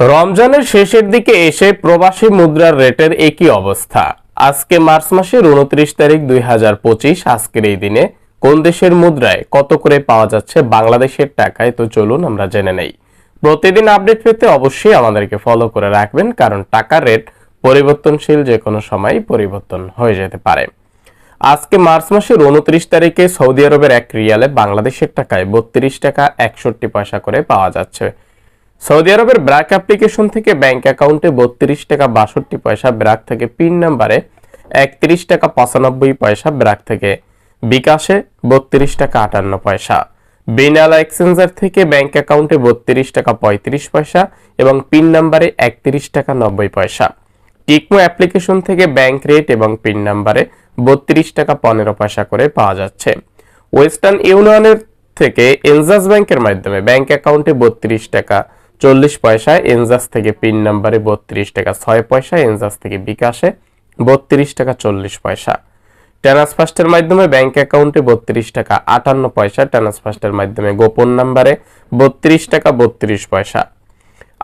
রমজানের শেষের দিকে এসে প্রবাসী মুদ্রার রেটের একই অবস্থা। আজকে মার্চ মাসের উনত্রিশ তারিখ দুই হাজার পঁচিশ, আজকের এই দিনে কোন দেশের মুদ্রায় কত করে পাওয়া যাচ্ছে বাংলাদেশের টাকায়? তো চলুন আমরা জেনে নেই। প্রতিদিন আপডেট পেতে অবশ্যই আমাদেরকে ফলো করে রাখবেন, কারণ টাকার রেট পরিবর্তনশীল যে কোনো সময় পরিবর্তন হয়ে যেতে পারে। আজকে মার্চ মাসের উনত্রিশ তারিখে সৌদি আরবের এক রিয়ালে বাংলাদেশের টাকায় বত্রিশ টাকা একষট্টি পয়সা করে পাওয়া যাচ্ছে। সৌদি আরবের ব্র্যাক অ্যাপ্লিকেশন থেকে ব্যাংক অ্যাকাউন্টে বত্রিশ টাকা বাষট্টি পয়সা ব্র্যাক থেকে পিন নাম্বারে একত্রিশ টাকা পঁচানব্বই পয়সা ব্র্যাক থেকে বিকাশে বত্রিশ টাকা আটান্ন পয়সা। বিনালা এক্সচেঞ্জার থেকে ব্যাংক অ্যাকাউন্টে বত্রিশ টাকা পঁয়ত্রিশ পয়সা এবং পিন নাম্বারে একত্রিশ টাকা নব্বই পয়সা। টিকমো অ্যাপ্লিকেশন থেকে ব্যাংক রেট এবং পিন নাম্বারে বত্রিশ টাকা পনেরো পয়সা করে পাওয়া যাচ্ছে। ওয়েস্টার্ন ইউনিয়নের থেকে এনজাস ব্যাংকের মাধ্যমে ব্যাংক অ্যাকাউন্টে বত্রিশ টাকা চল্লিশ পয়সা, এনজাস থেকে পিন নাম্বারে বত্রিশ টাকা, ছয় পয়সা, এনজাস থেকে বিকাশে বত্রিশ টাকা চল্লিশ পয়সা। ট্রান্সফার্স্টের মাধ্যমে ব্যাংক অ্যাকাউন্টে বত্রিশ টাকা, আটান্ন পয়সা ট্রান্সফার্স্টের মাধ্যমে গোপন নাম্বারে বত্রিশ টাকা, বত্রিশ পয়সা।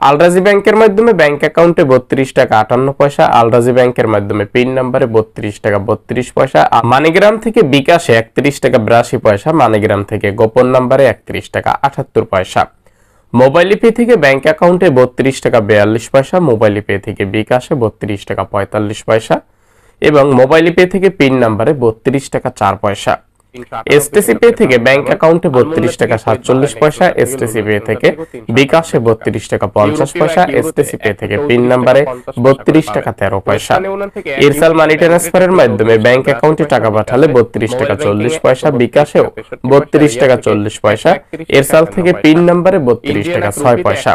আলরাজি ব্যাংকের মাধ্যমে ব্যাংক অ্যাকাউন্টে বত্রিশ টাকা, আটান্ন পয়সা, আলরাজি ব্যাংকের মাধ্যমে পিন নাম্বারে বত্রিশ টাকা, বত্রিশ পয়সা মানিগ্রাম থেকে বিকাশে একত্রিশ টাকা, বিরাশি পয়সা, মানিগ্রাম থেকে গোপন নাম্বারে একত্রিশ টাকা, আটাত্তর পয়সা। মোবাইল পে থেকে ব্যাংক অ্যাকাউন্টে বত্রিশ টাকা বিয়াল্লিশ পয়সা, মোবাইল পে থেকে বিকাশে বত্রিশ টাকা পঁয়তাল্লিশ পয়সা এবং মোবাইল পে থেকে পিন নাম্বারে বত্রিশ টাকা চার পয়সা। এসটিসি পে থেকে ব্যাংক অ্যাকাউন্টে বত্রিশ টাকা সাতচল্লিশ পয়সা এসটিসি পে থেকে বিকাশে বত্রিশ টাকা পঞ্চাশ পয়সা এসটিসি পে থেকে পিন নাম্বারে বত্রিশ টাকা তেরো পয়সা। ইরসাল মানি ট্রান্সফারের মাধ্যমে ব্যাংক অ্যাকাউন্টে টাকা পাঠালে বত্রিশ টাকা চল্লিশ পয়সা বিকাশেও বত্রিশ টাকা চল্লিশ পয়সা। এরসাল থেকে পিন নাম্বারে বত্রিশ টাকা ছয় পয়সা।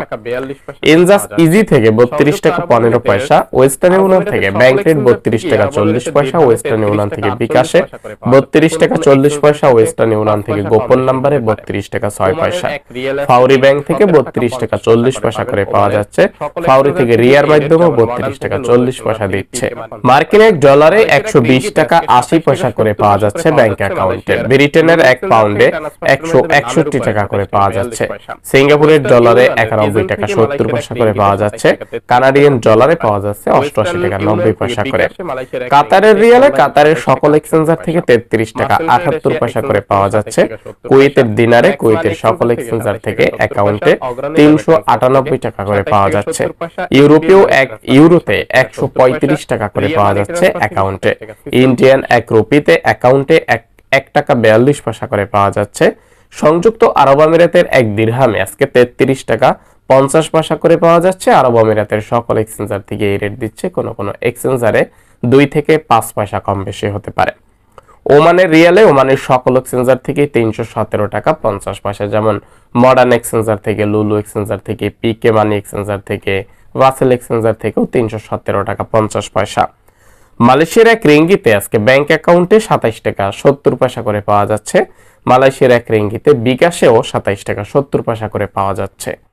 এনজাস ইজি থেকে বত্রিশ টাকা পনেরো পয়সা ওয়েস্টার্ন ইউনিয়ন থেকে ব্যাংক রেট বত্রিশ টাকা চল্লিশ পয়সা ওয়েস্টার্ন ইউনিয়ন থেকে বিকাশে বত্রিশ টাকা চল্লিশ পয়সা ওয়েস্টার্ন ইউনিয়ন থেকে গোপন নাম্বারে বত্রিশ টাকা ছয় পয়সা। ফাউরি ব্যাংক থেকে বত্রিশ টাকা চল্লিশ পয়সা করে পাওয়া যাচ্ছে। ফাউরি থেকে রিয়ার মাধ্যমে বত্রিশ টাকা চল্লিশ পয়সা দিচ্ছে। মার্কিন এক ডলারে একশো বিশ টাকা আশি পয়সা করে পাওয়া যাচ্ছে ব্যাংক অ্যাকাউন্টে ব্রিটেনের এক পাউন্ডে একশো একষট্টি টাকা করে পাওয়া যাচ্ছে। সিঙ্গাপুরের ডলারে একানব্বই টাকা সত্তর পয়সা করে পাওয়া যাচ্ছে। কানাডিয়ান ডলারে পাওয়া যাচ্ছে অষ্টআশি টাকা নব্বই পয়সা করে কাতারের রিয়ালে কাতারের সকল এক্সচেঞ্জার থেকে তেত্রিশ টাকা আটাত্তর পয়সা করে পাওয়া যাচ্ছে। কুয়েতের দিনারে কুয়েতের সকল এক্সচেঞ্জার থেকে অ্যাকাউন্টে তিনশো আটানব্বই টাকা করে পাওয়া যাচ্ছে। ইউরোপীয় এক ইউরোতে একশো পঁয়ত্রিশ টাকা করে পাওয়া যাচ্ছে অ্যাকাউন্টে। ইন্ডিয়ান এক রুপিতে অ্যাকাউন্টে এক এক টাকা বিয়াল্লিশ পয়সা করে পাওয়া যাচ্ছে। সংযুক্ত আরব আমিরাতের এক দিরহামে আজকে তেত্রিশ টাকা পঞ্চাশ পয়সা করে পাওয়া যাচ্ছে। আরব আমিরাতের সকল এক্সচেঞ্জার থেকে এই রেট দিচ্ছে। কোনো কোনো এক্সচেঞ্জারে দুই থেকে পাঁচ পয়সা কম বেশি হতে পারে। ওমানের রিয়ালে ওমানের সকল এক্সচেঞ্জার থেকে তিনশো সতেরো টাকা পঞ্চাশ পয়সা, যেমন মডার্ন এক্সচেঞ্জার থেকে, লুলু এক্সচেঞ্জার থেকে, পিকে মানি এক্সচেঞ্জার থেকে ওয়াসেল এক্সচেঞ্জার থেকেও তিনশো সতেরো টাকা পঞ্চাশ পয়সা। মালয়েশিয়ার এক রিঙ্গিতে আজকে ব্যাংক অ্যাকাউন্টে সাতাইশ টাকা সত্তর পয়সা করে পাওয়া যাচ্ছে। মালয়েশিয়ার এক রিঙ্গিতে বিকাশেও সাতাইশ টাকা সত্তর পয়সা করে পাওয়া যাচ্ছে।